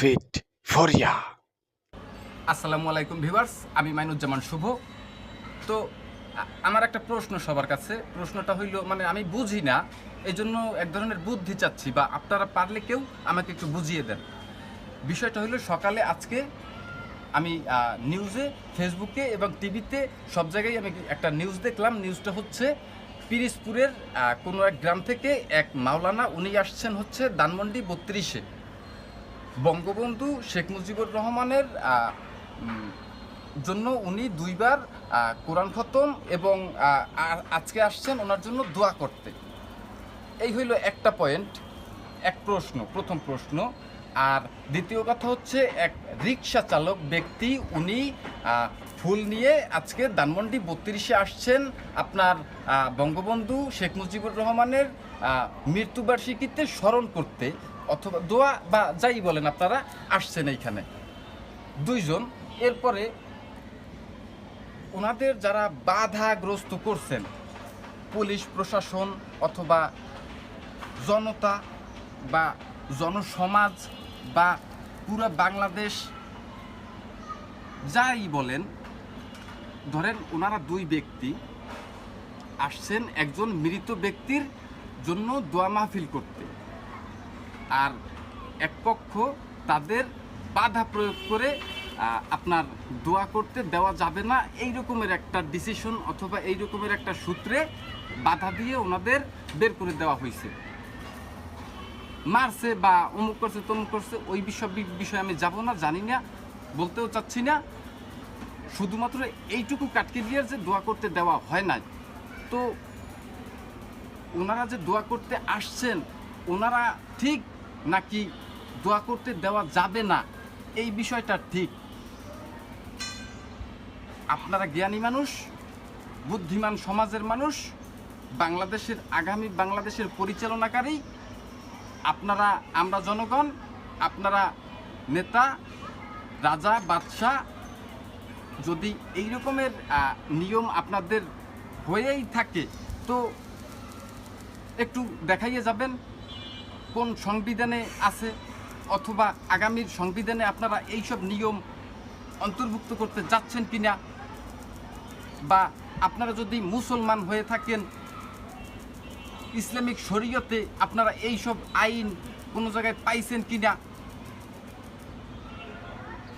Fit ফরিয়া আসসালামু আলাইকুম viewers, আমি মাইনুজ্জামান শুভ। তো আমার একটা প্রশ্ন সবার কাছে। প্রশ্নটা হইল মানে আমি বুঝি না এই জন্য এক ধরনের বুদ্ধি চাচ্ছি, বা আপনারা পারলে কেউ আমাকে একটু বুঝিয়ে দেন। বিষয়টা হলো সকালে আজকে আমি নিউজে, ফেসবুকে এবং টিভিতে সব জায়গায় আমি একটা নিউজ দেখলাম। নিউজটা হচ্ছে পিরিজপুরের কোনো এক গ্রাম থেকে এক মাওলানা, উনি আসছেন হচ্ছে দানমন্ডি বত্রিশে। বঙ্গবন্ধু শেখ মুজিবুর রহমানের জন্য উনি দুইবার কোরআন খতম এবং আজকে আসছেন ওনার জন্য দোয়া করতে। এই হইল একটা পয়েন্ট, এক প্রশ্ন, প্রথম প্রশ্ন। আর দ্বিতীয় কথা হচ্ছে, এক রিক্সা চালক ব্যক্তি উনি ফুল নিয়ে আজকে ধানমন্ডি বত্রিশে আসছেন আপনার বঙ্গবন্ধু শেখ মুজিবুর রহমানের মৃত্যুবার্ষিকীতে স্মরণ করতে। অথবা দোয়া বা যাই বলেন আপনারা, আসছেন এইখানে। দুইজন, এরপরে ওনাদের যারা বাধাগ্রস্ত করছেন, পুলিশ, প্রশাসন অথবা জনতা বা জনসমাজ বা পুরো বাংলাদেশ, যাই বলেন, ধরেন ওনারা দুই ব্যক্তি, আসছেন একজন মৃত ব্যক্তির জন্য দোয়া মাহফিল করতে। আর এক পক্ষ তাদের বাধা প্রয়োগ করে আপনার দোয়া করতে দেওয়া যাবে না। এই রকমের একটা ডিসিশন অথবা এই রকমের একটা সূত্রে বাধা দিয়ে ওনাদের বের করে দেওয়া হয়েছে। মারছে বা অমুক করছে, তমুক করছে, ওই বিষয় বিষয়ে আমি যাব না, জানি না, বলতেও চাচ্ছি না। শুধুমাত্র এইটুকু কাটকে দিয়ে যে দোয়া করতে দেওয়া হয় নাই। তো ওনারা যে দোয়া করতে আসছেন, ওনারা ঠিক নাকি দোয়া করতে দেওয়া যাবে না? এই বিষয়টা ঠিক। আপনারা জ্ঞানী মানুষ, বুদ্ধিমান সমাজের মানুষ, বাংলাদেশের আগামী বাংলাদেশের পরিচালনাকারী, আপনারা আমরা জনগণ, আপনারা নেতা, রাজা, বাদশাহ, যদি এই রকমের নিয়ম আপনাদের হয়েই থাকে, তো একটু দেখাইয়ে যাবেন। কোন সংবিধানে আছে অথবা আগামীর সংবিধানে আপনারা এইসব নিয়ম অন্তর্ভুক্ত করতে যাচ্ছেন কিনা? বা আপনারা যদি মুসলমান হয়ে থাকেন, ইসলামিক শরীয়তে আপনারা এইসব আইন কোনো জায়গায় পাইছেন কিনা?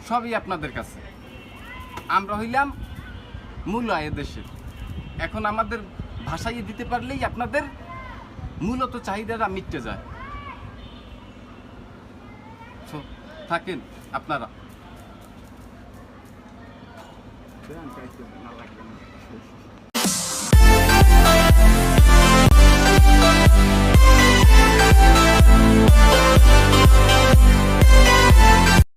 সবই আপনাদের কাছে। আমরা হইলাম মূল আয় দেশের। এখন আমাদের ভাষাইয়ে দিতে পারলেই আপনাদের মূলত চাহিদাটা মিটতে যায়। So, থাকেন আপনারা। Thank না।